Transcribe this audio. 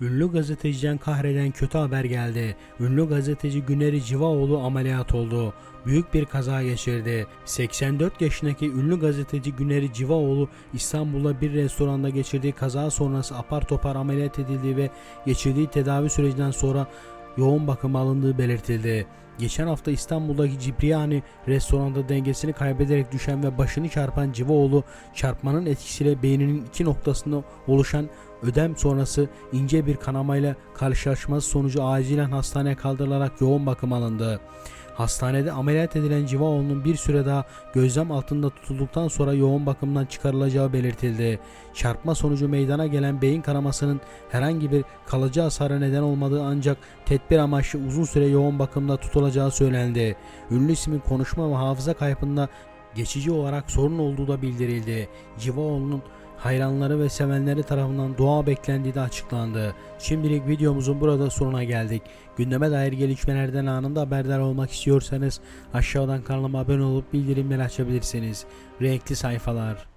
Ünlü gazeteciden kahreden kötü haber geldi. Ünlü gazeteci Güneri Civaoğlu ameliyat oldu. Büyük bir kaza geçirdi. 84 yaşındaki ünlü gazeteci Güneri Civaoğlu İstanbul'da bir restoranda geçirdiği kaza sonrası apar topar ameliyat edildiği ve geçirdiği tedavi sürecinden sonra yoğun bakıma alındığı belirtildi. Geçen hafta İstanbul'daki Cipriani restoranda dengesini kaybederek düşen ve başını çarpan Civaoğlu çarpmanın etkisiyle beyninin iki noktasında oluşan ödem sonrası ince bir kanamayla karşılaşması sonucu acilen hastaneye kaldırılarak yoğun bakım alındı. Hastanede ameliyat edilen Civaoğlu'nun bir süre daha gözlem altında tutulduktan sonra yoğun bakımdan çıkarılacağı belirtildi. Çarpma sonucu meydana gelen beyin kanamasının herhangi bir kalıcı hasara neden olmadığı ancak tedbir amaçlı uzun süre yoğun bakımda tutulacağı söylendi. Ünlü ismin konuşma ve hafıza kaybında geçici olarak sorun olduğu da bildirildi. Civaoğlu'nun hayranları ve sevenleri tarafından dua beklendiği de açıklandı. Şimdilik videomuzun burada sonuna geldik. Gündeme dair gelişmelerden anında haberdar olmak istiyorsanız aşağıdan kanalıma abone olup bildirimleri açabilirsiniz. Renkli sayfalar.